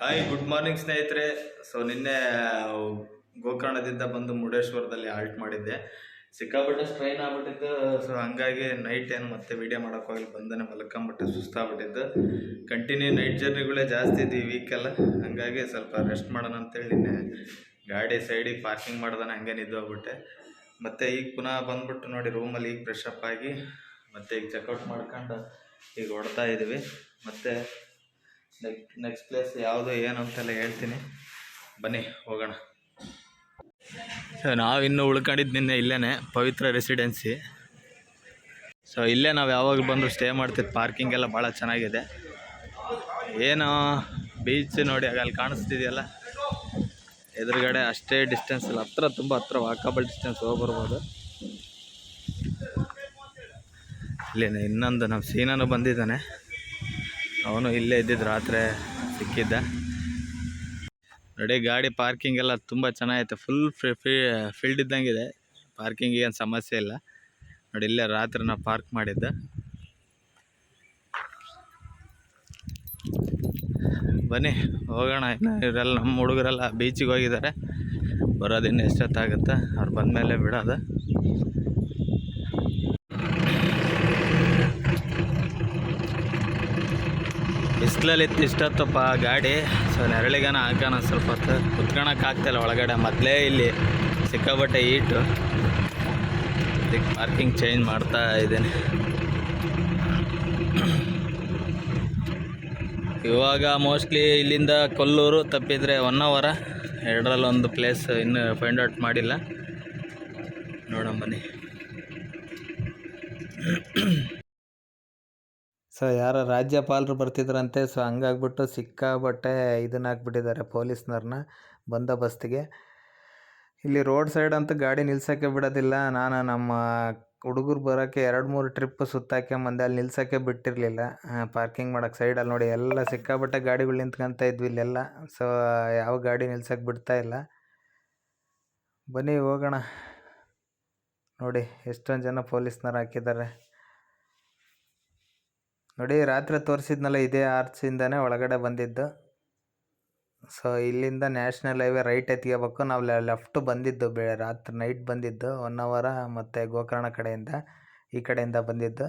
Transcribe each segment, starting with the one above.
Hi, good morning ಸ್ನೇಹಿತರೆ. So ನಿನ್ನೆ ಗೋಕರ್ಣದಿಂದ ಬಂದು ಮುರುಡೇಶ್ವರದಲ್ಲಿ ಆಲ್ಟ್ ಮಾಡಿದ್ದೆ. ಸಿಕ್ಕಾಪಟ್ಟೆ ಸ್ಟ್ರೈನ್ ಆಗ್ಬಿಟ್ಟಿದ್ದು ಸೊ ಹಂಗಾಗಿ ನೈಟ್ ಏನು ಮತ್ತೆ ವಿಡಿಯೋ ಮಾಡೋಕೆ ಹೋಗಿ ಬಂದನೆ ಮಲ್ಕೊಂಬಿಟ್ಟು ಸುಸ್ತಾಗ್ಬಿಟ್ಟಿದ್ದು ಕಂಟಿನ್ಯೂ ನೈಟ್ ಜರ್ನಿಗಳೇ ಜಾಸ್ತಿ ಇದ್ದು ಈ ವೀಕೆಲ್ಲ ಹಂಗಾಗಿ ಸ್ವಲ್ಪ ರೆಸ್ಟ್ ಮಾಡೋಣ ಅಂತೇಳಿ ನಿನ್ನೆ ಗಾಡಿ ಸೈಡಿಗೆ ಪಾರ್ಕಿಂಗ್ ಮಾಡ್ದಾನೆ ಹಂಗೆ ನಿದ್ದೋಗ್ಬಿಟ್ಟೆ ಮತ್ತೆ ಈಗ ಪುನಃ ಬಂದ್ಬಿಟ್ಟು ನೋಡಿ ರೂಮಲ್ಲಿ ಈಗ ಫ್ರೆಶ್ ಅಪ್ ಆಗಿ, ಮತ್ತೆ ಈಗ ಚೆಕ್ಔಟ್ ಮಾಡ್ಕೊಂಡು ಈಗ ಹೊಡ್ತಾ ಇದ್ದೀವಿ ಮತ್ತೆ ನೆಕ್ಸ್ಟ್ ನೆಕ್ಸ್ಟ್ ಪ್ಲೇಸ್ ಯಾವುದು ಏನು ಅಂತೆಲ್ಲ ಹೇಳ್ತೀನಿ. ಬನ್ನಿ, ಹೋಗೋಣ. ಸೊ ನಾವು ಇನ್ನೂ ಉಳ್ಕೊಂಡಿದ್ದು ನಿನ್ನೆ ಇಲ್ಲೇ ಪವಿತ್ರ ರೆಸಿಡೆನ್ಸಿ ಸೊ ಇಲ್ಲೇ ನಾವು ಯಾವಾಗ ಬಂದು ಸ್ಟೇ ಮಾಡ್ತಿದ್ದು ಪಾರ್ಕಿಂಗ್ ಎಲ್ಲ ಭಾಳ ಚೆನ್ನಾಗಿದೆ. ಏನು ಬೀಚ್ ನೋಡಿ ಆಗ ಅಲ್ಲಿ ಕಾಣಿಸ್ತಿದೆಯಲ್ಲ? ಎದುರುಗಡೆ ಅಷ್ಟೇ ಡಿಸ್ಟೆನ್ಸ್ ಇಲ್ಲ ಹತ್ರ ತುಂಬ ಹತ್ರ ವಾಕಬಲ್ ಡಿಸ್ಟೆನ್ಸ್ ಹೋಗ್ಬರ್ಬೋದು ಇಲ್ಲೇನೆ, ಇನ್ನೊಂದು ನಮ್ಮ ಸೀನನು ಬಂದಿದ್ದಾನೆ. ಅವನು ಇಲ್ಲೇ ಇದ್ದಿದ್ದು ರಾತ್ರಿ ಸಿಕ್ಕಿದ್ದ. ನೋಡಿ, ಗಾಡಿ ಪಾರ್ಕಿಂಗ್ ಎಲ್ಲ ತುಂಬ ಚೆನ್ನಾಗೈತೆ. ಫುಲ್ ಫ್ರೀ ಫ್ರೀ ಫೀಲ್ಡ್ ಇದ್ದಂಗಿದೆ. ಪಾರ್ಕಿಂಗ್ ಏನು ಸಮಸ್ಯೆ ಇಲ್ಲ. ನೋಡಿ, ಇಲ್ಲೇ ರಾತ್ರಿ ನಾವು ಪಾರ್ಕ್ ಮಾಡಿದ್ದ. ಬನ್ನಿ, ಹೋಗೋಣ. ಇನ್ನು ಇವರೆಲ್ಲ ನಮ್ಮ ಹುಡುಗರೆಲ್ಲ ಬೀಚಿಗೆ ಹೋಗಿದ್ದಾರೆ. ಬರೋದಿನ್ನು ಎಷ್ಟೊತ್ತಾಗುತ್ತೆ? ಅವ್ರು ಬಂದಮೇಲೆ ಬಿಡೋದು. ಬಿಸಿಲಲ್ಲಿ ಇಷ್ಟೊತ್ತಪ್ಪ ಗಾಡಿ. ಸೊ ನೆರಳಿಗಾನ ಹಾಕೋಣ ಸ್ವಲ್ಪ ಹೊತ್ತು. ಆಗ್ತಾಯಿಲ್ಲ ಒಳಗಡೆ. ಮೊದಲೇ ಇಲ್ಲಿ ಸಿಕ್ಕಾಬಟ್ಟೆ ಈಟು ಅದಕ್ಕೆ ಪಾರ್ಕಿಂಗ್ ಚೇಂಜ್ ಮಾಡ್ತಾ ಇದ್ದೀನಿ. ಇವಾಗ ಮೋಸ್ಟ್ಲಿ ಇಲ್ಲಿಂದ ಕೊಲ್ಲೂರು ತಪ್ಪಿದರೆ ಒನ್ ಅವರ ಎರಡರಲ್ಲಿ ಒಂದು ಪ್ಲೇಸ್ ಇನ್ನೂ ಫೈಂಡ್ ಔಟ್ ಮಾಡಿಲ್ಲ. ನೋಡೋಣ ಬನ್ನಿ. ಸೊ ಯಾರೋ ರಾಜ್ಯಪಾಲರು ಬರ್ತಿದ್ರಂತೆ. ಸೊ ಹಂಗಾಗ್ಬಿಟ್ಟು ಸಿಕ್ಕಾಬಟ್ಟೆ ಇದನ್ನ ಹಾಕ್ಬಿಟ್ಟಿದ್ದಾರೆ ಪೊಲೀಸ್ನವ್ರನ್ನ, ಬಂದೋಬಸ್ತಿಗೆ. ಇಲ್ಲಿ ರೋಡ್ ಸೈಡ್ ಅಂತೂ ಗಾಡಿ ನಿಲ್ಸೋಕ್ಕೆ ಬಿಡೋದಿಲ್ಲ. ನಾನು ನಮ್ಮ ಹುಡುಗರು ಬರೋಕ್ಕೆ ಎರಡು ಮೂರು ಟ್ರಿಪ್ ಸುತ್ತಾಕ್ಯಂಬಂದೆ ಅಲ್ಲಿ ನಿಲ್ಸೋಕ್ಕೆ ಬಿಟ್ಟಿರಲಿಲ್ಲ. ಪಾರ್ಕಿಂಗ್ ಮಾಡೋಕ್ಕೆ ಸೈಡಲ್ಲಿ ನೋಡಿ ಎಲ್ಲ ಸಿಕ್ಕಾಬಟ್ಟೆ ಗಾಡಿಗಳು ನಿಂತ್ಕೊಂತ ಇದ್ವಿ ಇಲ್ಲೆಲ್ಲ. ಸೊ ಯಾವ ಗಾಡಿ ನಿಲ್ಸೋಕ್ಕೆ ಬಿಡ್ತಾ ಇಲ್ಲ. ಬನ್ನಿ ಹೋಗೋಣ. ನೋಡಿ, ಎಷ್ಟೊಂದು ಜನ ಪೊಲೀಸ್ನವ್ರು ಹಾಕಿದ್ದಾರೆ. ನೋಡಿ, ರಾತ್ರಿ ತೋರಿಸಿದ್ನಲ್ಲ, ಇದೇ ಆರ್ಚಿಂದನೇ ಒಳಗಡೆ ಬಂದಿದ್ದು. ಸೊ ಇಲ್ಲಿಂದ ನ್ಯಾಷನಲ್ ಹೈವೇ ರೈಟ್ ಎತ್ಕೋಬೇಕು ನಾವು ಲೆಫ್ಟ್ ಬಂದಿದ್ದು ಬೆ, ರಾತ್ರಿ ನೈಟ್ ಬಂದಿದ್ದು ಒನ್ ಅವರ ಮತ್ತು ಗೋಕರ್ಣ ಕಡೆಯಿಂದ, ಈ ಕಡೆಯಿಂದ ಬಂದಿದ್ದು.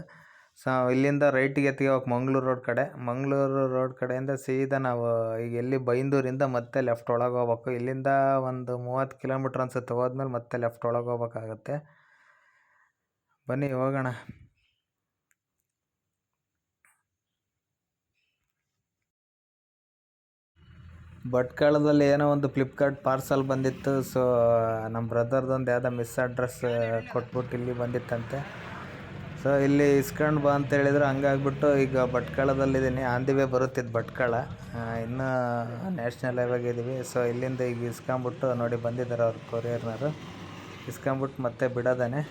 ಸೊ ಇಲ್ಲಿಂದ ರೈಟಿಗೆ ಎತ್ಕೋಬೇಕು ಮಂಗಳೂರು ರೋಡ್ ಕಡೆ. ಮಂಗಳೂರು ರೋಡ್ ಕಡೆಯಿಂದ ಸೀದಾ ನಾವು ಈಗ ಎಲ್ಲಿ ಬೈಂದೂರಿಂದ ಮತ್ತೆ ಲೆಫ್ಟ್ ಒಳಗೆ ಹೋಗ್ಬೇಕು. ಇಲ್ಲಿಂದ ಒಂದು ಮೂವತ್ತು ಕಿಲೋಮೀಟ್ರ್ ಅನ್ಸುತ್ತೆ, ಹೋದ್ಮೇಲೆ ಮತ್ತೆ ಲೆಫ್ಟ್ ಒಳಗೆ ಹೋಗ್ಬೇಕಾಗತ್ತೆ. ಬನ್ನಿ, ಹೋಗೋಣ. ಭಟ್ಕಳದಲ್ಲಿ ಏನೋ ಒಂದು ಫ್ಲಿಪ್ಕಾರ್ಟ್ ಪಾರ್ಸಲ್ ಬಂದಿತ್ತು ಸೊ ನಮ್ಮ ಬ್ರದರ್ದೊಂದು ಯಾವುದೋ ಮಿಸ್ ಅಡ್ರೆಸ್ ಕೊಟ್ಬಿಟ್ಟು ಇಲ್ಲಿ ಬಂದಿತ್ತಂತೆ. ಸೊ ಇಲ್ಲಿ ಇಸ್ಕೊಂಡು ಬಾ ಅಂತ ಹೇಳಿದ್ರು, ಹಂಗಾಗ್ಬಿಟ್ಟು ಈಗ ಭಟ್ಕಳದಲ್ಲಿದ್ದೀನಿ ಆನ್ ದಿ ವೇ ಬರುತ್ತಿದ್ದು ಭಟ್ಕಳ ಇನ್ನೂ ನ್ಯಾಷನಲ್ ಹೈವೇಗೆ ಇದ್ದೀವಿ ಸೊ ಇಲ್ಲಿಂದ ಈಗ ಇಸ್ಕೊಂಬಿಟ್ಟು ನೋಡಿ ಬಂದಿದ್ದಾರೆ ಅವ್ರ ಕೊರಿಯರ್ನವರು ಇಸ್ಕೊಂಬಿಟ್ಟು ಮತ್ತೆ ಬಿಡೋದಾನೆ.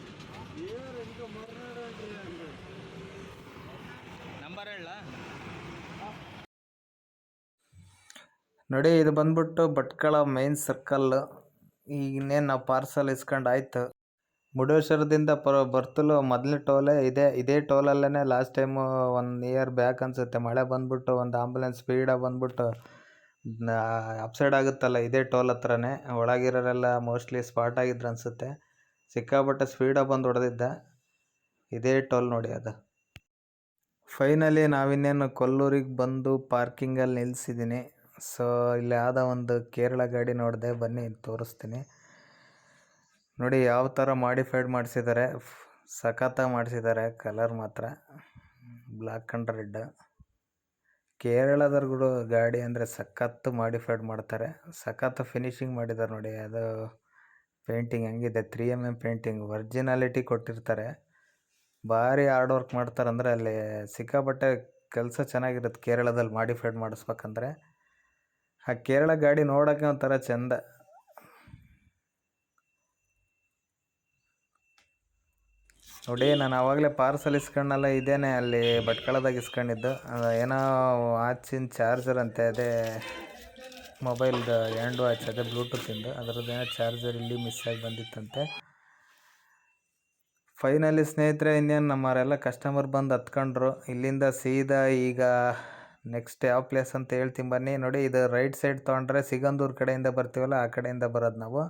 ನೋಡಿ ಇದು ಬಂದ್ಬಿಟ್ಟು ಭಟ್ಕಳ ಮೈನ್ ಸರ್ಕಲ್ ಈಗ ಇನ್ನೇನು ನಾವು ಪಾರ್ಸಲ್ ಇಸ್ಕೊಂಡು ಆಯಿತು. ಮುರುಡೇಶ್ವರದಿಂದ ಪರ ಬರ್ತಲು ಮೊದಲು ಟೋಲೇ ಇದೆ. ಇದೇ ಟೋಲಲ್ಲೇ last time one year back ಅನಿಸುತ್ತೆ. ಮಳೆ ಬಂದ್ಬಿಟ್ಟು ಒಂದು ಆಂಬುಲೆನ್ಸ್ ಸ್ಪೀಡಾಗಿ ಬಂದ್ಬಿಟ್ಟು ಅಪ್ಸೈಡ್ ಆಗುತ್ತಲ್ಲ ಇದೇ ಟೋಲ್ ಹತ್ರನೇ. ಒಳಗಿರೋರೆಲ್ಲ ಮೋಸ್ಟ್ಲಿ ಸ್ಪಾಟ್ ಆಗಿದ್ರು ಅನಿಸುತ್ತೆ. ಸಿಕ್ಕಾಪಟ್ಟೆ ಸ್ಪೀಡಾಗಿ ಬಂದು ಹೊಡೆದಿದ್ದ. ಇದೇ ಟೋಲ್ ನೋಡಿ ಅದು. ಫೈನಲಿ ನಾವಿನ್ನೇನು ಕೊಲ್ಲೂರಿಗೆ ಬಂದು ಪಾರ್ಕಿಂಗಲ್ಲಿ ನಿಲ್ಲಿಸಿದ್ದೀನಿ ಸೊ, ಇಲ್ಲಿ ಆದ ಒಂದು ಕೇರಳ ಗಾಡಿ ನೋಡಿದೆ, ಬನ್ನಿ ತೋರಿಸ್ತೀನಿ. ನೋಡಿ, ಯಾವ ಥರ ಮಾಡಿಫೈಡ್ ಮಾಡಿಸಿದ್ದಾರೆ ಸಖತ್ತಾಗಿ ಮಾಡಿಸಿದ್ದಾರೆ ಕಲರ್ ಮಾತ್ರ. ಬ್ಲ್ಯಾಕ್ ಆ್ಯಂಡ್ ರೆಡ್ ಕೇರಳದವ್ರುಗಳು ಗಾಡಿ ಅಂದರೆ ಸಖತ್ತು ಮಾಡಿಫೈಡ್ ಮಾಡ್ತಾರೆ. ಸಖತ್ತು ಫಿನಿಶಿಂಗ್ ಮಾಡಿದ್ದಾರೆ ನೋಡಿ, ಅದು ಪೇಂಟಿಂಗ್ ಹೆಂಗಿದೆ. Three M M painting originality ಕೊಟ್ಟಿರ್ತಾರೆ. ಭಾರಿ ಹಾರ್ಡ್ ವರ್ಕ್ ಮಾಡ್ತಾರೆ ಅಂದರೆ ಅಲ್ಲಿ ಸಿಕ್ಕಾಪಟ್ಟೆ ಕೆಲಸ ಚೆನ್ನಾಗಿರುತ್ತೆ ಕೇರಳದಲ್ಲಿ ಮಾಡಿಫೈಡ್ ಮಾಡಿಸ್ಬೇಕಂದ್ರೆ. ಆ ಕೇರಳ ಗಾಡಿ ನೋಡೋಕ್ಕೆ ಒಂಥರ ಚೆಂದ. ನೋಡಿ, ನಾನು ಆವಾಗಲೇ ಪಾರ್ಸಲ್ ಇಸ್ಕೊಂಡಲ್ಲ, ಇದೇನೆ ಅಲ್ಲಿ ಭಟ್ಕಳದಾಗ ಇಸ್ಕೊಂಡಿದ್ದು. ಏನೋ ವಾಚಿನ ಚಾರ್ಜರ್ ಅಂತೆ, ಅದೇ ಮೊಬೈಲ್ದು ಹ್ಯಾಂಡ್ ವಾಚ್ ಅದೇ ಬ್ಲೂಟೂತಿಂದು ಅದರದ್ದೇನೋ ಚಾರ್ಜರ್ ಇಲ್ಲಿ ಮಿಸ್ ಆಗಿ ಬಂದಿತ್ತಂತೆ. ಫೈನಲಿ ಸ್ನೇಹಿತರೆ, ಇನ್ನೇನು ನಮ್ಮವರೆಲ್ಲ ಕಸ್ಟಮರ್ ಬಂದು ಹತ್ಕೊಂಡ್ರು. ಇಲ್ಲಿಂದ ಸೀದಾ ಈಗ ನೆಕ್ಸ್ಟ್ ಯಾವ ಪ್ಲೇಸ್ ಅಂತ ಹೇಳ್ತೀನಿ ಬನ್ನಿ. ನೋಡಿ, ಇದು ರೈಟ್ ಸೈಡ್ ತೊಗೊಂಡ್ರೆ ಸಿಗಂದೂರು ಕಡೆಯಿಂದ ಬರ್ತೀವಲ್ಲ, ಆ ಕಡೆಯಿಂದ ಬರೋದು ನಾವು.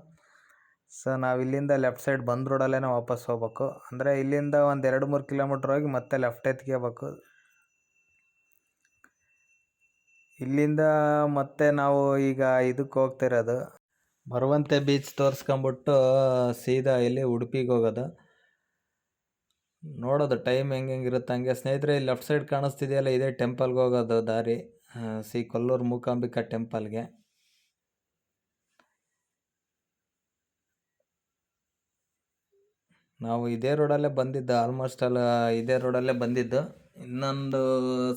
ಸೊ ನಾವು ಇಲ್ಲಿಂದ ಲೆಫ್ಟ್ ಸೈಡ್ ಬಂದ್ ರೋಡಲ್ಲೇ ವಾಪಸ್ ಹೋಗ್ಬೇಕು. ಅಂದರೆ ಇಲ್ಲಿಂದ ಒಂದು ಎರಡು ಮೂರು ಕಿಲೋಮೀಟ್ರ್ ಹೋಗಿ ಮತ್ತೆ ಲೆಫ್ಟ್ ಎತ್ಕೋಬೇಕು ಇಲ್ಲಿಂದ ಮತ್ತೆ ನಾವು ಈಗ ಇದಕ್ಕೆ ಹೋಗ್ತಿರೋದು. ಮರವಂತೆ ಬೀಚ್ ತೋರಿಸ್ಕೊಂಬಿಟ್ಟು ಸೀದಾ ಇಲ್ಲಿ ಉಡುಪಿಗೆ ಹೋಗೋದು. ನೋಡೋದು ಟೈಮ್ ಹೆಂಗೆ ಹೆಂಗಿರುತ್ತೆ ಹಂಗೆ. ಸ್ನೇಹಿತರೆ ಲೆಫ್ಟ್ ಸೈಡ್ ಕಾಣಿಸ್ತಿದೆಯಲ್ಲ, ಇದೇ ಟೆಂಪಲ್ಗೆ ಹೋಗೋದು ದಾರಿ. ಸಿ ಕೊಲ್ಲೂರು ಮೂಕಾಂಬಿಕಾ ಟೆಂಪಲ್ಗೆ ನಾವು ಇದೇ ರೋಡಲ್ಲೇ ಬಂದಿದ್ದು ಆಲ್ಮೋಸ್ಟ್ ಅಲ್ಲ ಇದೇ ರೋಡಲ್ಲೇ ಬಂದಿದ್ದು. ಇನ್ನೊಂದು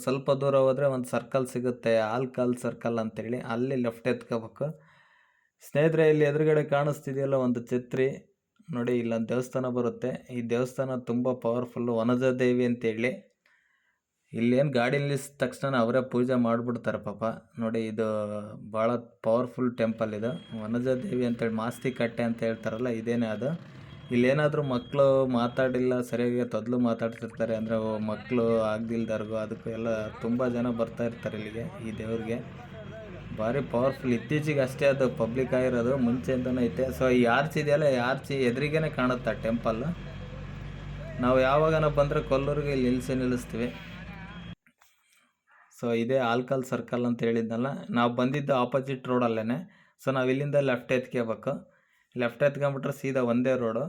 ಸ್ವಲ್ಪ ದೂರ ಹೋದರೆ ಒಂದು ಸರ್ಕಲ್ ಸಿಗುತ್ತೆ ಆಲ್ಕಲ್ ಸರ್ಕಲ್ ಅಂತೇಳಿ. ಅಲ್ಲಿ ಲೆಫ್ಟ್ ಎತ್ಕೋಬೇಕು. ಸ್ನೇಹಿತರೆ, ಇಲ್ಲಿ ಎದುರುಗಡೆ ಕಾಣಿಸ್ತಿದೆಯಲ್ಲ ಒಂದು ಛತ್ರಿ. ನೋಡಿ ಇಲ್ಲೊಂದು ದೇವಸ್ಥಾನ ಬರುತ್ತೆ. ಈ ದೇವಸ್ಥಾನ ತುಂಬ ಪವರ್ಫುಲ್ಲು ವನಜ ದೇವಿ ಅಂತೇಳಿ ಇಲ್ಲೇನು ಗಾಡಿ ನಿಲ್ಲಿಸಿದ ತಕ್ಷಣ ಅವರೇ ಪೂಜೆ ಮಾಡಿಬಿಡ್ತಾರೆ ಪಾಪ. ನೋಡಿ, ಇದು ಭಾಳ ಪವರ್ಫುಲ್ ಟೆಂಪಲ್ ಇದು. ವನಜ ದೇವಿ ಅಂತೇಳಿ ಮಾಸ್ತಿ ಕಟ್ಟೆ ಅಂತ ಹೇಳ್ತಾರಲ್ಲ, ಇದೇನೇ ಅದು. ಇಲ್ಲೇನಾದರೂ ಮಕ್ಕಳು ಮಾತಾಡಿಲ್ಲ, ಸರಿಯಾಗಿ ತೊದಲು ಮಾತಾಡ್ತಿರ್ತಾರೆ, ಅಂದರೆ ಮಕ್ಕಳು ಆಗ್ದಿಲ್ದವ್ರಿಗೂ ಅದಕ್ಕೂ ಎಲ್ಲ ತುಂಬ ಜನ ಬರ್ತಾ ಇರ್ತಾರೆ ಇಲ್ಲಿಗೆ, ಈ ದೇವ್ರಿಗೆ. ಭಾರಿ ಪವರ್ಫುಲ್ ಇತ್ತೀಚೆಗೆ ಅಷ್ಟೇ ಅದು ಪಬ್ಲಿಕ್ ಆಗಿರೋದು, ಮುಂಚೆಯಿಂದನೂ ಐತೆ. ಸೊ ಈ ಆರ್ಚ್ ಇದೆಯಲ್ಲ, ಈ ಆರ್ಚ್ ಎದುರಿಗೇನೆ ಕಾಣುತ್ತೆ ಟೆಂಪಲ್ ನಾವು ಯಾವಾಗನ ಬಂದರೆ ಕೊಲ್ಲೂರಿಗೆ ಇಲ್ಲಿ ನಿಲ್ಲಿಸಿ ನಿಲ್ಲಿಸ್ತೀವಿ. ಸೊ ಇದೇ ಆಲ್ಕಲ್ ಸರ್ಕಲ್ ಅಂತ ಹೇಳಿದ್ನಲ್ಲ. ನಾವು ಬಂದಿದ್ದು ಆಪೋಸಿಟ್ ರೋಡಲ್ಲೇ ಸೊ ನಾವು ಇಲ್ಲಿಂದ ಲೆಫ್ಟ್ ಎತ್ಕೋಬೇಕು ಲೆಫ್ಟ್ ಎತ್ಕೊಂಬಿಟ್ರೆ ಸೀದಾ ಒಂದೇ ರೋಡು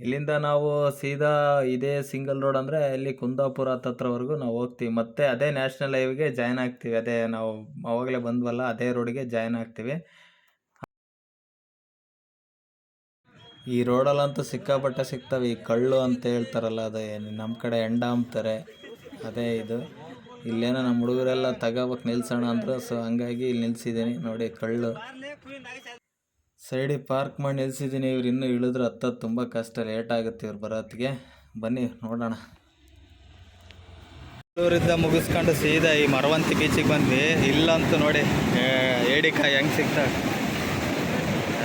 ಇಲ್ಲಿಂದ ನಾವು ಸೀದಾ ಇದೇ ಸಿಂಗಲ್ ರೋಡ್ ಅಂದರೆ ಇಲ್ಲಿ ಕುಂದಾಪುರ ಹತ್ತತ್ರವರೆಗೂ ನಾವು ಹೋಗ್ತೀವಿ. ಮತ್ತೆ ಅದೇ ನ್ಯಾಷನಲ್ ಹೈವೇಗೆ ಜಾಯ್ನ್ ಆಗ್ತೀವಿ. ಅದೇ ನಾವು ಅವಾಗಲೇ ಬಂದ್ವಲ್ಲ, ಅದೇ ರೋಡಿಗೆ ಜಾಯ್ನ್ ಆಗ್ತೀವಿ. ಈ ರೋಡಲ್ಲಂತೂ ಸಿಕ್ಕಾಪಟ್ಟೆ ಸಿಗ್ತವೆ. ಈ ಕಳ್ಳು ಅಂತ ಹೇಳ್ತಾರಲ್ಲ, ಅದೇ ನಮ್ಮ ಕಡೆ ಎಂಡ ಅಂಬ್ತಾರೆ ಅದೇ ಇದು. ಇಲ್ಲೇನೋ ನಮ್ಮ ಹುಡುಗರೆಲ್ಲ ತಗೋಬೇಕು ನಿಲ್ಸೋಣ ಅಂದರು. ಸೊ ಹಂಗಾಗಿ ಇಲ್ಲಿ ನಿಲ್ಸಿದ್ದೀನಿ. ನೋಡಿ ಕಳ್ಳು. ಸೈಡಿಗೆ ಪಾರ್ಕ್ ಮಾಡಿ ನಿಲ್ಸಿದ್ದೀನಿ. ಇವ್ರು ಇನ್ನೂ ಇಳಿದ್ರೆ, ಹತ್ತದು ತುಂಬ ಕಷ್ಟ ಲೇಟ್ ಆಗುತ್ತೆ ಇವ್ರು ಬರೋತ್ತಿಗೆ. ಬನ್ನಿ, ನೋಡೋಣ. ಬೆಂಗಳೂರಿಂದ ಮುಗಿಸ್ಕೊಂಡು ಸೀದಾ ಈ ಮರವಂತಿ ಬೀಚಿಗೆ ಬಂದ್ವಿ. ಇಲ್ಲಂತೂ ನೋಡಿ ಏಡಿಕಾಯಿ ಹೆಂಗೆ ಸಿಗ್ತವೆ.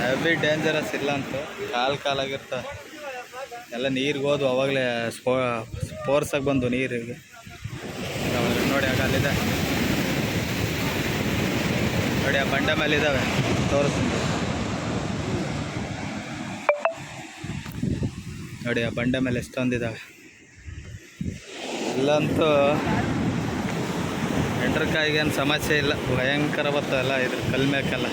ಹೆವಿ ಡೇಂಜರಸ್ ಇಲ್ಲ ಅಂತೂ ಕಾಲು ಕಾಲಾಗಿರ್ತವೆ. ಎಲ್ಲ ನೀರಿಗೆ ಹೋದ್ವು, ಅವಾಗಲೇ ಸ್ಪೋ, ಸ್ಪೋರ್ಸಾಗಿ ಬಂದು ನೀರಿಗೆ ನೋಡಿ, ಆಗ ಅಲ್ಲಿದೆ. ನೋಡಿ, ಆ ಬಂಡೆ ಮೇಲೆ ಇದ್ದಾವೆ ತೋರಿಸ್ತೀನಿ. ನೋಡಿ, ಆ ಬಂಡೆ ಮೇಲೆ ಎಷ್ಟೊಂದಿದ್ದಾವೆ ಇಲ್ಲಂತೂ ಏನು ಸಮಸ್ಯೆ ಇಲ್ಲ. ಭಯಂಕರ ಬರ್ತಲ್ಲ ಇದ್ರ ಕಲ್ಮೇಕಲ್ಲ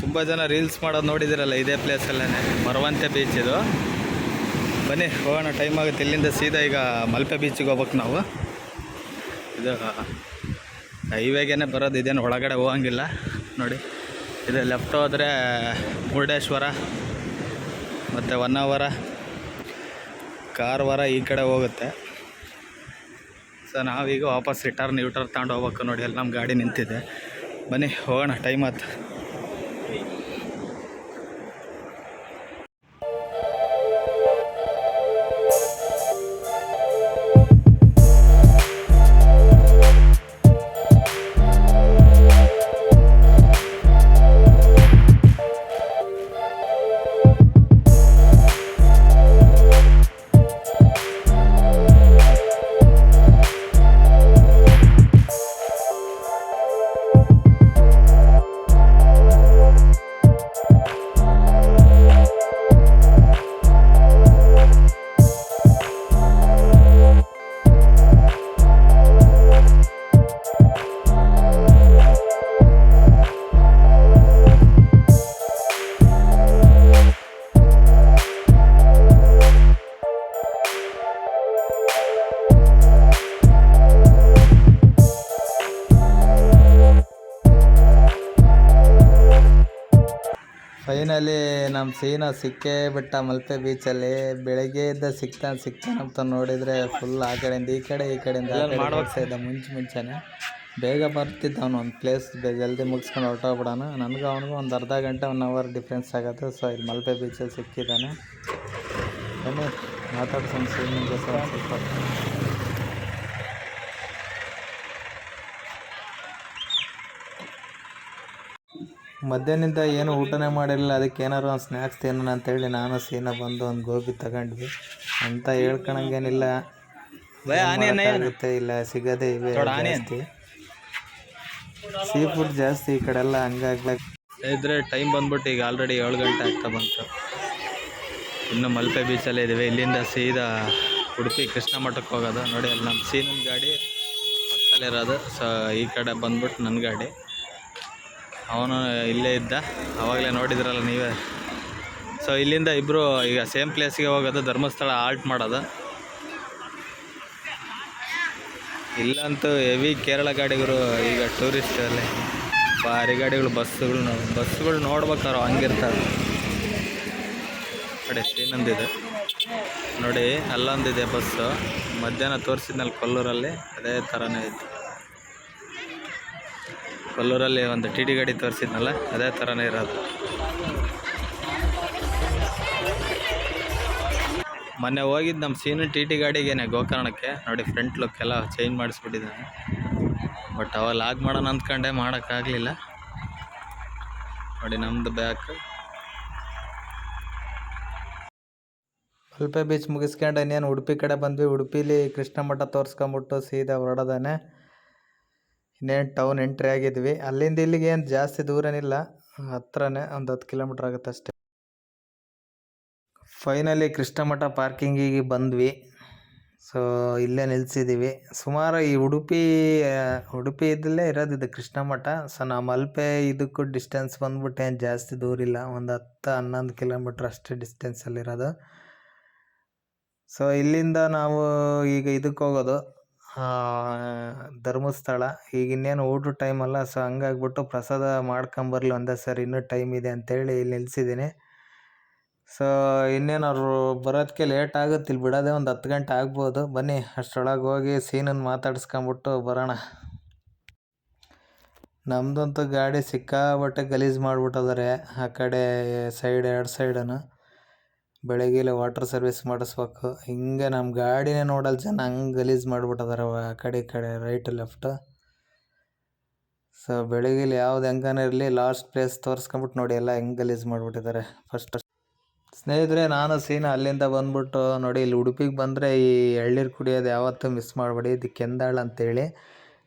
ತುಂಬ ಜನ ರೀಲ್ಸ್ ಮಾಡೋದು ನೋಡಿದಿರಲ್ಲ ಇದೇ ಪ್ಲೇಸಲ್ಲೇ ಮರವಂತೆ ಬೀಚ್ ಇದು. ಬನ್ನಿ, ಹೋಗೋಣ ಟೈಮ್ ಆಗುತ್ತೆ. ಇಲ್ಲಿಂದ ಸೀದಾ ಈಗ ಮಲ್ಪೆ ಬೀಚಿಗೆ ಹೋಗ್ಬೇಕು ನಾವು. ಇದು ಹೈವೇಗೇನೆ ಬರೋದು, ಇದೇನು ಒಳಗಡೆ ಹೋಗಂಗಿಲ್ಲ. ನೋಡಿ. ಇದು ಲೆಫ್ಟ್ ಹೋದರೆ ಮುರುಡೇಶ್ವರ, ಮತ್ತು ಅವರ ಕಾರವಾರ ಈ ಕಡೆ ಹೋಗುತ್ತೆ. ಸೊ ನಾವೀಗ ವಾಪಸ್ ರಿಟರ್ನ್ ಯೂಟರ್ ತಗೊಂಡು ಹೋಗ್ಬೇಕು ನೋಡಿ. ಅಲ್ಲಿ ನಮ್ಮ ಗಾಡಿ ನಿಂತಿದೆ. ಬನ್ನಿ, ಹೋಗೋಣ ಟೈಮ್ ಆಯ್ತು. ನಮ್ಮ ಸೀನಾ ಸಿಕ್ಕೇ ಬಿಟ್ಟ ಮಲ್ಪೆ ಬೀಚಲ್ಲಿ ಬೆಳಗ್ಗೆ ಇದ್ದ ಸಿಗ್ತಾನೆ ಸಿಗ್ತಾನೆ ಅಂತ ನೋಡಿದರೆ ಫುಲ್ ಆ ಕಡೆಯಿಂದ ಈ ಕಡೆ ಈ ಕಡೆಯಿಂದ ಮಾಡ್ಬೇಕು. ಇದ್ದ ಮುಂಚೆ ಮುಂಚೆನೇ. ಬೇಗ ಬರ್ತಿದ್ದ ಅವನು ಒಂದು ಪ್ಲೇಸ್ ಜಲ್ದಿ ಮುಗಿಸ್ಕೊಂಡು ಹೊರಟೋಗ್ಬಿಡೋಣ ನನಗೂ ಅವನಿಗೂ ಒಂದು ಅರ್ಧ ಗಂಟೆ ಒನ್ ಅವರ್ ಡಿಫ್ರೆನ್ಸ್ ಆಗುತ್ತೆ. ಸೊ ಇಲ್ಲಿ ಮಲ್ಪೆ ಬೀಚಲ್ಲಿ ಸಿಕ್ಕಿದ್ದಾನೆ. ಬನ್ನಿ ಮಾತಾಡ್ಸೋಣ ಜೊತೆ ಸ್ವಲ್ಪ. ಮಧ್ಯಾಹ್ನದಿಂದ ಏನು ಊಟನೇ ಮಾಡಿರಲಿಲ್ಲ ಅದಕ್ಕೆ ಏನಾರು ಒಂದು ಸ್ನ್ಯಾಕ್ಸ್ ತಿನ್ನೋಣ ಅಂತೇಳಿ ನಾನು ಸೀನಾ ಬಂದು ಒಂದು ಗೋಬಿ ತಗೊಂಡ್ವಿ. ಅಂತ ಹೇಳ್ಕೊಳಂಗೇನಿಲ್ಲ ಆಗುತ್ತೆ ಇಲ್ಲ ಸಿಗೋದೇ ಇವೆ ಜಾಸ್ತಿ. ಸೀ ಫುಡ್ ಜಾಸ್ತಿ ಈ ಕಡೆ ಎಲ್ಲ ಹಂಗಾಗ್ಲಾಗ ಇದ್ರೆ ಟೈಮ್ ಬಂದ್ಬಿಟ್ಟು ಈಗ ಆಲ್ರೆಡಿ ಏಳು ಗಂಟೆ ಆಗ್ತಾ ಬಂತು. ಇನ್ನು ಮಲ್ಪೆ ಬೀಚಲ್ಲೇ ಇದ್ದೀವಿ ಇಲ್ಲಿಂದ ಸೀದಾ ಉಡುಪಿ ಕೃಷ್ಣ ಮಠಕ್ಕೆ ಹೋಗೋದು. ನೋಡಿ ಅಲ್ಲಿ ನಮ್ಮ ಸೀನ ಗಾಡಿ ಪಕ್ಕದಲ್ಲಿರೋದು ಸೊ ಈ ಕಡೆ ಬಂದ್ಬಿಟ್ಟು ನನ್ನ ಗಾಡಿ. ಅವನು ಇಲ್ಲೇ ಇದ್ದ. ಅವಾಗಲೇ ನೋಡಿದ್ರಲ್ಲ ನೀವೇ. ಸೊ ಇಲ್ಲಿಂದ ಇಬ್ಬರು ಈಗ ಸೇಮ್ ಪ್ಲೇಸ್ಗೆ ಹೋಗೋದು, ಧರ್ಮಸ್ಥಳ ಆಲ್ಟ್ ಮಾಡೋದು. ಇಲ್ಲಂತೂ ಹೆವಿ ಕೇರಳ ಗಾಡಿಗಳು ಈಗ ಟೂರಿಸ್ಟ್ ಅಲ್ಲಿ. ಭಾರಿ ಗಾಡಿಗಳು, ಬಸ್ಸುಗಳು ಬಸ್ಸುಗಳು ನೋಡ್ಬೇಕಾರೆ ಹಂಗಿರ್ತಾರೆ. ಕಡೆ ಸೀನೊಂದಿದೆ ನೋಡಿ, ಅಲ್ಲೊಂದಿದೆ ಬಸ್ಸು. ಮಧ್ಯಾಹ್ನ ತೋರಿಸಿದ್ನಲ್ಲಿ ಕೊಲ್ಲೂರಲ್ಲಿ, ಅದೇ ಥರನೇ ಇತ್ತು ಕೊಲ್ಲೂರಲ್ಲಿ ಒಂದು ಟಿ ಟಿ ಗಾಡಿ ತೋರಿಸಿದ್ನಲ್ಲ, ಅದೇ ಥರನೇ ಇರೋದು. ಮೊನ್ನೆ ಹೋಗಿದ್ದು ನಮ್ಮ ಸೀನು ಟಿ ಟಿ ಗಾಡಿಗೇನೆ ಗೋಕರ್ಣಕ್ಕೆ. ನೋಡಿ ಫ್ರಂಟ್ ಲುಕ್ ಎಲ್ಲ ಚೇಂಜ್ ಮಾಡಿಸ್ಬಿಟ್ಟಿದ್ದಾನೆ. ಬಟ್ ಅವ ಲಾಗ್ ಮಾಡೋಣ ಅಂದ್ಕೊಂಡೆ, ಮಾಡೋಕ್ಕಾಗಲಿಲ್ಲ. ನೋಡಿ ನಮ್ಮದು ಬ್ಯಾಕ್ ಉಲ್ಪೆ ಬೀಚ್ ಮುಗಿಸ್ಕೊಂಡು ಇನ್ನೇನು ಉಡುಪಿ ಕಡೆ ಬಂದ್ವಿ. ಉಡುಪಿಲಿ ಕೃಷ್ಣ ಮಠ ತೋರಿಸ್ಕೊಂಬಿಟ್ಟು ಸೀದಾ ಹೊರಡೋದಾನೆ. ಇನ್ನೇನು ಟೌನ್ ಎಂಟ್ರಿ ಆಗಿದ್ವಿ. ಅಲ್ಲಿಂದ ಇಲ್ಲಿಗೆ ಏನು ಜಾಸ್ತಿ ದೂರನಿಲ್ಲ. ಹತ್ರನೇ ಒಂದು ಹತ್ತು ಕಿಲೋಮೀಟ್ರ್ ಆಗುತ್ತೆ ಅಷ್ಟೇ. ಫೈನಲಿ ಕೃಷ್ಣ ಮಠ ಪಾರ್ಕಿಂಗಿಗೆ ಬಂದ್ವಿ. ಸೊ ಇಲ್ಲೇ ನಿಲ್ಸಿದ್ದೀವಿ ಸುಮಾರು ಈ ಉಡುಪಿ ಉಡುಪಿ ಇದ್ದಲ್ಲೇ ಇರೋದು ಇದು ಕೃಷ್ಣ ಮಠ ಸೊ ನಾವು ಮಲ್ಪೆ ಇದಕ್ಕೂ ಡಿಸ್ಟೆನ್ಸ್ ಬಂದ್ಬಿಟ್ಟು ಏನು ಜಾಸ್ತಿ ದೂರ ಇಲ್ಲ ಒಂದು ಹತ್ತು, ಹನ್ನೊಂದು ಕಿಲೋಮೀಟ್ರ್ ಅಷ್ಟೇ ಡಿಸ್ಟೆನ್ಸಲ್ಲಿರೋದು ಸೊ ಇಲ್ಲಿಂದ ನಾವು ಈಗ ಇದಕ್ಕೆ ಹೋಗೋದು. ಧರ್ಮಸ್ಥಳ. ಈಗ ಇನ್ನೇನು ಊಟದ ಟೈಮ್ ಅಲ್ಲ ಸೊ ಹಂಗಾಗ್ಬಿಟ್ಟು ಪ್ರಸಾದ ಮಾಡ್ಕೊಂಬರ್ಲಿ ಒಂದೇ ಸರಿ ಇನ್ನೂ ಟೈಮ್ ಇದೆ ಅಂತೇಳಿ ಇಲ್ಲಿ ನಿಲ್ಸಿದ್ದೀನಿ. ಸೊ ಇನ್ನೇನು ಅವರು ಬರೋದಕ್ಕೆ ಲೇಟ್ ಆಗುತ್ತೆ ಇಲ್ಲಿ ಬಿಡೋದೇ ಒಂದು ಹತ್ತು ಗಂಟೆ ಆಗ್ಬೋದು. ಬನ್ನಿ, ಅಷ್ಟರೊಳಗೆ ಹೋಗಿ ಸೀನನ್ನು ಮಾತಾಡ್ಸ್ಕೊಂಬಿಟ್ಟು ಬರೋಣ. ನಮ್ಮದಂತೂ ಗಾಡಿ ಸಿಕ್ಕಾಬಟ್ಟೆ ಗಲೀಜು ಮಾಡಿಬಿಟ್ಟಿದ್ದಾರೆ ಆ ಕಡೆ ಸೈಡ್ ಎರಡು ಸೈಡನ್ನು ಬೆಳಗ್ಗೆ ವಾಟರ್ ಸರ್ವಿಸ್ ಮಾಡಿಸ್ಬೇಕು. ಹಿಂಗೆ ನಮ್ಮ ಗಾಡಿನೇ ನೋಡಲ್ಲ ಜನ ಹಂಗೆ ಗಲೀಜು ಮಾಡಿಬಿಟ್ಟದಾರ ಆ ಕಡೆ ಕಡೆ ರೈಟ್ ಲೆಫ್ಟ್ ಸೊ ಬೆಳಗ್ಗೆ ಯಾವ್ದು ಹೆಂಗನೇ ಇರಲಿ ಲಾಸ್ಟ್ ಪ್ಲೇಸ್ ತೋರಿಸ್ಕೊಂಬಿಟ್ಟು ನೋಡಿ ಎಲ್ಲ ಹೆಂಗೆ ಗಲೀಜು ಮಾಡಿಬಿಟ್ಟಿದ್ದಾರೆ ಫಸ್ಟ್ ಸ್ನೇಹಿತರೆ, ನಾನು ಸೀನ ಅಲ್ಲಿಂದ ಬಂದ್ಬಿಟ್ಟು ನೋಡಿ, ಇಲ್ಲಿ ಉಡುಪಿಗೆ ಬಂದರೆ ಈ ಎಳ್ನೀರು ಕುಡಿಯೋದು ಯಾವತ್ತೂ ಮಿಸ್ ಮಾಡಬೇಡಿ. ಇದು ಕೆಂದಾಳ ಅಂತೇಳಿ.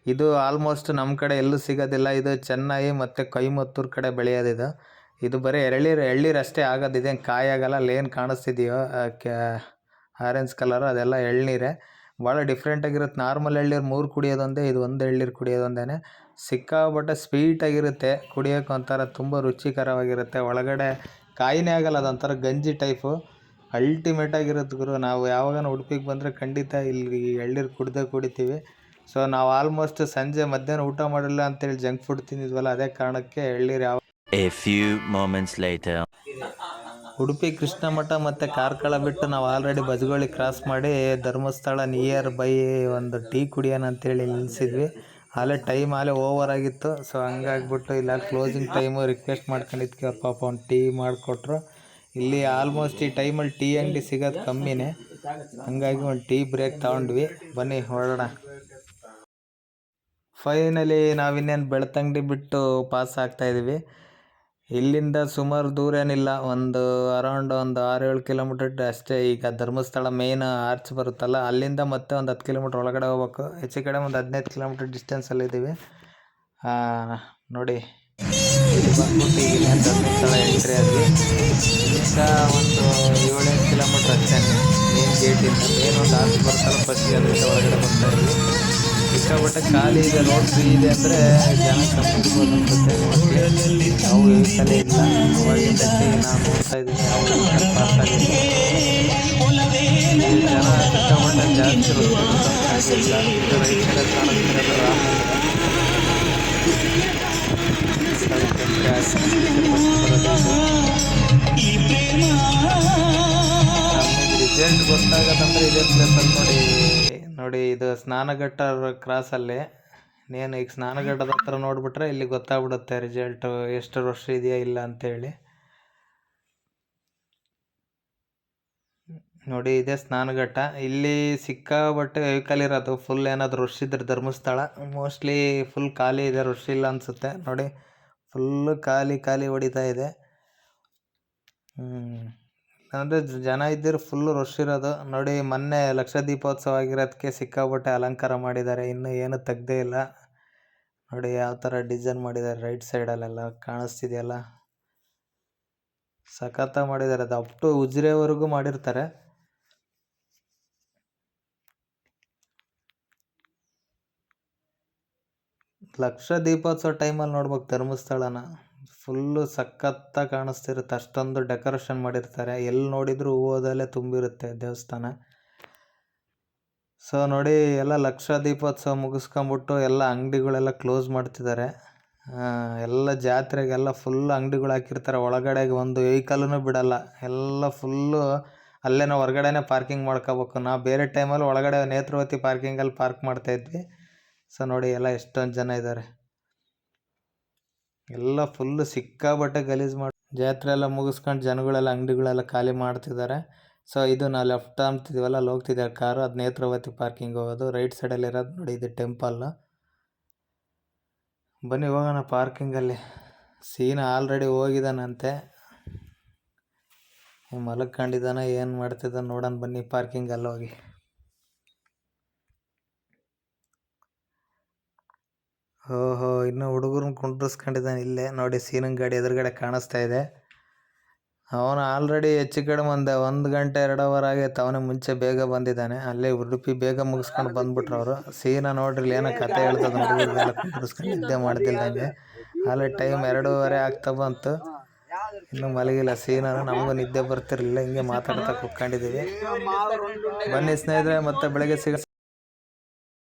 ಇದು ಆಲ್ಮೋಸ್ಟ್ ನಮ್ಮ ಕಡೆ ಎಲ್ಲೂ ಸಿಗೋದಿಲ್ಲ. ಇದು ಚೆನ್ನೈ ಮತ್ತು ಕೈಮತ್ತೂರು ಕಡೆ ಬೆಳೆಯೋದಿದು ಇದು ಬರೀ ಎಳ್ನೀರು ಅಷ್ಟೇ ಆಗೋದು ಇದೇನು ಕಾಯಿ ಆಗಲ್ಲ ಅಲ್ಲಿ ಏನು ಕಾಣಿಸ್ತಿದೆಯೋ ಆರೆಂಜ್ ಕಲರು ಅದೆಲ್ಲ ಎಳ್ನೀರೇ. ಭಾಳ ಡಿಫ್ರೆಂಟಾಗಿರುತ್ತೆ ನಾರ್ಮಲ್ ಎಳ್ನೀರು ಮೂರು ಕುಡಿಯೋದೊಂದೇ, ಇದು ಒಂದು ಎಳ್ನೀರು ಕುಡಿಯೋದೊಂದೇ ಸಿಕ್ಕಾಪಟ್ಟೆ ಸ್ವೀಟಾಗಿರುತ್ತೆ ಕುಡಿಯೋಕೆ ಒಂಥರ ತುಂಬ ರುಚಿಕರವಾಗಿರುತ್ತೆ. ಒಳಗಡೆ ಕಾಯಿನೇ ಆಗಲ್ಲ, ಅದೊಂಥರ ಗಂಜಿ ಟೈಪು ಅಲ್ಟಿಮೇಟಾಗಿರುತ್ತೆ ಗುರು. ನಾವು ಯಾವಾಗನ ಉಡುಪಿಗೆ ಬಂದರೆ ಖಂಡಿತ ಇಲ್ಲಿ ಎಳ್ನೀರು ಕುಡ್ದೇ ಕುಡಿತೀವಿ. ಸೊ ನಾವು ಆಲ್ಮೋಸ್ಟ್ ಸಂಜೆ ಮಧ್ಯಾಹ್ನ ಊಟ ಮಾಡಿಲ್ಲ ಅಂತೇಳಿ ಜಂಕ್ ಫುಡ್ ತಿಂದಿದ್ವಲ್ಲ, ಅದೇ ಕಾರಣಕ್ಕೆ ಎಳ್ನೀರು ಯಾವ A few moments later. Udupi Krishna Math ಮತ್ತು ಕಾರ್ಕಳ ಬಿಟ್ಟು ನಾವು ಆಲ್ರೆಡಿ ಬಜಗೋಳಿ ಕ್ರಾಸ್ ಮಾಡಿ ಧರ್ಮಸ್ಥಳ ನಿಯರ್ ಬೈ ಒಂದು ಟೀ ಕುಡಿಯೋಣ ಅಂತೇಳಿ ನಿಲ್ಲಿಸಿದ್ವಿ ಅಲ್ಲೇ ಟೈಮ್ ಅಲ್ಲೇ ಓವರ್ ಆಗಿತ್ತು. ಸೊ ಹಂಗಾಗ್ಬಿಟ್ಟು ಇಲ್ಲ ಕ್ಲೋಸಿಂಗ್ ಟೈಮು ರಿಕ್ವೆಸ್ಟ್ ಮಾಡ್ಕೊಂಡಿದ್ಕೆ ಅವ್ರು ಪಾಪ ಒಂದು ಟೀ ಮಾಡಿಕೊಟ್ರು. ಇಲ್ಲಿ ಆಲ್ಮೋಸ್ಟ್ ಈ ಟೈಮಲ್ಲಿ ಟೀ ಅಂಗಡಿ ಸಿಗೋದು ಕಮ್ಮಿನೇ. ಹಂಗಾಗಿ ಒಂದು ಟೀ ಬ್ರೇಕ್ ತಗೊಂಡ್ವಿ. ಬನ್ನಿ, ಹೊರಡೋಣ. ಫೈನಲಿ ನಾವಿನ್ನೇನು ಬೆಳ್ತಂಗಡಿ ಬಿಟ್ಟು ಪಾಸ್ ಆಗ್ತಾ ಇದೀವಿ. ಇಲ್ಲಿಂದ ಸುಮಾರು ದೂರ ಏನಿಲ್ಲ, ಒಂದು ಅರೌಂಡ್ ಒಂದು ಆರು ಏಳು ಕಿಲೋಮೀಟರ್ ಅಷ್ಟೇ. ಈಗ ಧರ್ಮಸ್ಥಳ ಮೇನ್ ಆರ್ಚ್ ಬರುತ್ತಲ್ಲ, ಅಲ್ಲಿಂದ ಮತ್ತೆ ಒಂದು ಹತ್ತು ಕಿಲೋಮೀಟ್ರ್ ಒಳಗಡೆ ಹೋಗ್ಬೇಕು. ಹೆಚ್ಚು ಕಡೆ ಒಂದು ಹದಿನೈದು ಕಿಲೋಮೀಟ್ರ್ ಡಿಸ್ಟೆನ್ಸಲ್ಲಿದ್ದೀವಿ ನೋಡಿ ಧರ್ಮಸ್ಥಳ ಎಂಟ್ರಿ ಆದ್ವಿ ಈಗ ಒಂದು ಏಳೆಂಟು ಕಿಲೋಮೀಟ್ರ್ ಅಷ್ಟೇ. ಮೇನ್ ಗೇಟಿಂದ ಮೇನ್ ಒಂದು ಆರ್ಚ್ ಬರುತ್ತಲ್ಲ ಫಸ್ಟ್ ಅದರಿಂದ ಒಳಗಡೆ ಬರ್ತಾ ಇದ್ವಿ ಸಿಕ್ಕಾಪಟ್ಟೆ ಖಾಲಿ ಇದೆ ರೋಡ್ ಫ್ರೀ ಇದೆ ಅಂದರೆ ಜನ ಕಮ್ಮಿ ಇರ್ಬೋದು ಅನ್ಸುತ್ತೆ ಮೋಸ್ಟ್ಲಿ ಯಾವ ವೆಹಿಕಲ್ ಇಲ್ಲ ಅವಾಗಿಂದ ನಾನು ನೋಡ್ತಾ ಇದ್ದೀನಿ ಯಾವ ವೆಹಿಕಲ್ ಪಾಸ್ ಆಗಿದೆ ಇಲ್ಲಿ ಜನ ಸಿಕ್ಕಾಪಟ್ಟೆ ಜಾಸ್ತಿ ಇಲ್ಲ ಇದು ರೈಟ್ ಸೈಡ್ ಕಾಣಿಸ್ತಿರೋದು ರಾಮ ರಿಸಲ್ಟ್ ಗೊತ್ತಾಗತ್ತಂದ್ರೆ ಇದೇ ಪ್ಲೇಸಲ್ಲಿ ನೋಡಿ ನೋಡಿ ಇದು ಸ್ನಾನಘಟ್ಟ ಕ್ರಾಸಲ್ಲಿ ನೀನು ಈಗ ಸ್ನಾನಘಟ್ಟದ ಹತ್ರ ನೋಡ್ಬಿಟ್ರೆ ಇಲ್ಲಿ ಗೊತ್ತಾಗ್ಬಿಡುತ್ತೆ ರಿಸಲ್ಟು ಎಷ್ಟು ವರ್ಷ ಇದೆಯಾ ಇಲ್ಲ ಅಂತೇಳಿ. ನೋಡಿ ಇದೆ ಸ್ನಾನಘಟ್ಟ. ಇಲ್ಲಿ ಸಿಕ್ಕಾಬಟ್ಟೆ ವೆಹಿಕಲ್ ಇರೋದು. ಫುಲ್ ಏನಾದ್ರು ರಶ್ ಇದ್ರೆ ಧರ್ಮಸ್ಥಳ. ಮೋಸ್ಟ್ಲಿ ಫುಲ್ ಖಾಲಿ ಇದೆ ರಶ್ ಇಲ್ಲ ಅನಿಸುತ್ತೆ. ನೋಡಿ ಫುಲ್ಲು ಖಾಲಿ ಖಾಲಿ ಹೊಡಿತಾ ಇದೆ. ಹ್ಞೂ ಅಂದರೆ ಜನ ಇದ್ದಿರು ಫುಲ್ಲು ರಶ್ ಇರೋದು. ನೋಡಿ, ಮೊನ್ನೆ ಲಕ್ಷ ದೀಪೋತ್ಸವ ಆಗಿರೋದಕ್ಕೆ ಸಿಕ್ಕಾಪಟ್ಟೆ ಅಲಂಕಾರ ಮಾಡಿದ್ದಾರೆ. ಇನ್ನೂ ಏನು ತೆಗ್ದೇ ಇಲ್ಲ. ನೋಡಿ, ಯಾವ ಥರ ಡಿಸೈನ್ ಮಾಡಿದ್ದಾರೆ ರೈಟ್ ಸೈಡಲ್ಲೆಲ್ಲ ಕಾಣಿಸ್ತಿದೆಯಲ್ಲ? ಸಖತ್ತ ಮಾಡಿದ್ದಾರೆ. ಅದು ಅಪ್ ಟು ಉಜ್ರೆವರೆಗೂ ಮಾಡಿರ್ತಾರೆ. ಲಕ್ಷ ದೀಪೋತ್ಸವ ಟೈಮಲ್ಲಿ ನೋಡ್ಬೇಕು ಧರ್ಮಸ್ಥಳನ. ಫುಲ್ಲು ಸಖತ್ತಾಗಿ ಕಾಣಿಸ್ತಿರುತ್ತೆ. ಅಷ್ಟೊಂದು ಡೆಕೋರೇಷನ್ ಮಾಡಿರ್ತಾರೆ. ಎಲ್ಲಿ ನೋಡಿದರೂ ಹೂವದಲ್ಲೇ ತುಂಬಿರುತ್ತೆ ದೇವಸ್ಥಾನ. ಸೊ ನೋಡಿ, ಎಲ್ಲ ಲಕ್ಷ ದೀಪೋತ್ಸವ ಮುಗಿಸ್ಕೊಂಬಿಟ್ಟು ಎಲ್ಲ ಅಂಗಡಿಗಳೆಲ್ಲ ಕ್ಲೋಸ್ ಮಾಡ್ತಿದ್ದಾರೆ. ಎಲ್ಲ ಜಾತ್ರೆಗೆಲ್ಲ ಫುಲ್ ಅಂಗಡಿಗಳು ಹಾಕಿರ್ತಾರೆ. ಒಳಗಡೆಗೆ ಒಂದು ವೆಹಿಕಲ್ನು ಬಿಡಲ್ಲ. ಎಲ್ಲ ಫುಲ್ಲು ಅಲ್ಲೇ ನಾವು ಹೊರಗಡೆನೇ ಪಾರ್ಕಿಂಗ್ ಮಾಡ್ಕೋಬೇಕು. ನಾವು ಬೇರೆ ಟೈಮಲ್ಲಿ ಒಳಗಡೆ ನೇತ್ರಾವತಿ ಪಾರ್ಕಿಂಗಲ್ಲಿ ಪಾರ್ಕ್ ಮಾಡ್ತಾಯಿದ್ವಿ ಸೊ ನೋಡಿ, ಎಲ್ಲ ಎಷ್ಟೊಂದು ಜನ ಇದ್ದಾರೆ. ಎಲ್ಲ ಫುಲ್ಲು ಸಿಕ್ಕಾಬಟ್ಟೆ ಗಲೀಜು ಮಾಡಿ ಜಾತ್ರೆ ಎಲ್ಲ ಮುಗಿಸ್ಕೊಂಡು ಜನಗಳೆಲ್ಲ ಅಂಗಡಿಗಳೆಲ್ಲ ಖಾಲಿ ಮಾಡ್ತಿದ್ದಾರೆ. ಸೊ ಇದು ನಾವು ಲೆಫ್ಟ್ ಅಂತಿದ್ದೀವಲ್ಲ ಅಲ್ಲಿ ಹೋಗ್ತಿದ್ದಾರೆ ಕಾರು. ಅದು ನೇತ್ರಾವತಿ ಪಾರ್ಕಿಂಗ್ ಹೋಗೋದು. ರೈಟ್ ಸೈಡಲ್ಲಿ ಇರೋದು ನೋಡಿ, ಇದು ಟೆಂಪಲ್ ಬನ್ನಿ, ಹೋಗೋಣ ಪಾರ್ಕಿಂಗಲ್ಲಿ ಸೀನ್ ಆಲ್ರೆಡಿ ಹೋಗಿದ್ದಾನಂತೆ. ಮಲಗ್ಕೊಂಡಿದ್ದಾನ, ಏನು ಮಾಡ್ತಿದ್ದಾನೆ ನೋಡೋಣ ಬನ್ನಿ ಪಾರ್ಕಿಂಗಲ್ಲಿ ಹೋಗಿ ಓಹೋ, ಇನ್ನು ಹುಡುಗರನ್ನ ಕುಂಡ್ರಿಸ್ಕೊಂಡಿದ್ದಾನೆ ಇಲ್ಲೇ. ನೋಡಿ, ಸೀನನ್ ಗಾಡಿ ಎದುರುಗಡೆ ಕಾಣಿಸ್ತಾ ಇದೆ. ಅವನು ಆಲ್ರೆಡಿ ಹೆಚ್ಚು ಕಡಿಮೆ ಒಂದು ಒಂದು ಗಂಟೆ, ಎರಡು ಅವರ್ ಆಗೈತೆ. ಅವನೇ ಮುಂಚೆ ಬೇಗ ಬಂದಿದ್ದಾನೆ. ಅಲ್ಲೇ ಉಡುಪಿ ಬೇಗ ಮುಗಿಸ್ಕೊಂಡು ಬಂದ್ಬಿಟ್ರು ಅವರು. ಸೀನ ನೋಡ್ರಿ ಏನೋ ಕತೆ ಹೇಳ್ತದೆ ಹುಡುಗರಿಗೆಲ್ಲ ಕುಂಡ್ರಸ್ಕೊಂಡು ನಿದ್ದೆ ಮಾಡ್ತಿಲ್ದಂಗೆ. ಅಲ್ಲಿ ಟೈಮ್ ಎರಡೂವರೆ ಆಗ್ತಾ ಬಂತು. ಇನ್ನು ಮಲಗಿಲ್ಲ ಸೀನ ನಮಗೂ ನಿದ್ದೆ ಬರ್ತಿರ್ಲಿಲ್ಲ. ಹಿಂಗೆ ಮಾತಾಡ್ತಾ ಕುತ್ಕೊಂಡಿದ್ದೀವಿ. ಬನ್ನಿ ಸ್ನೇಹಿತರೆ, ಮತ್ತೆ ಬೆಳಗ್ಗೆ ಸಿಗ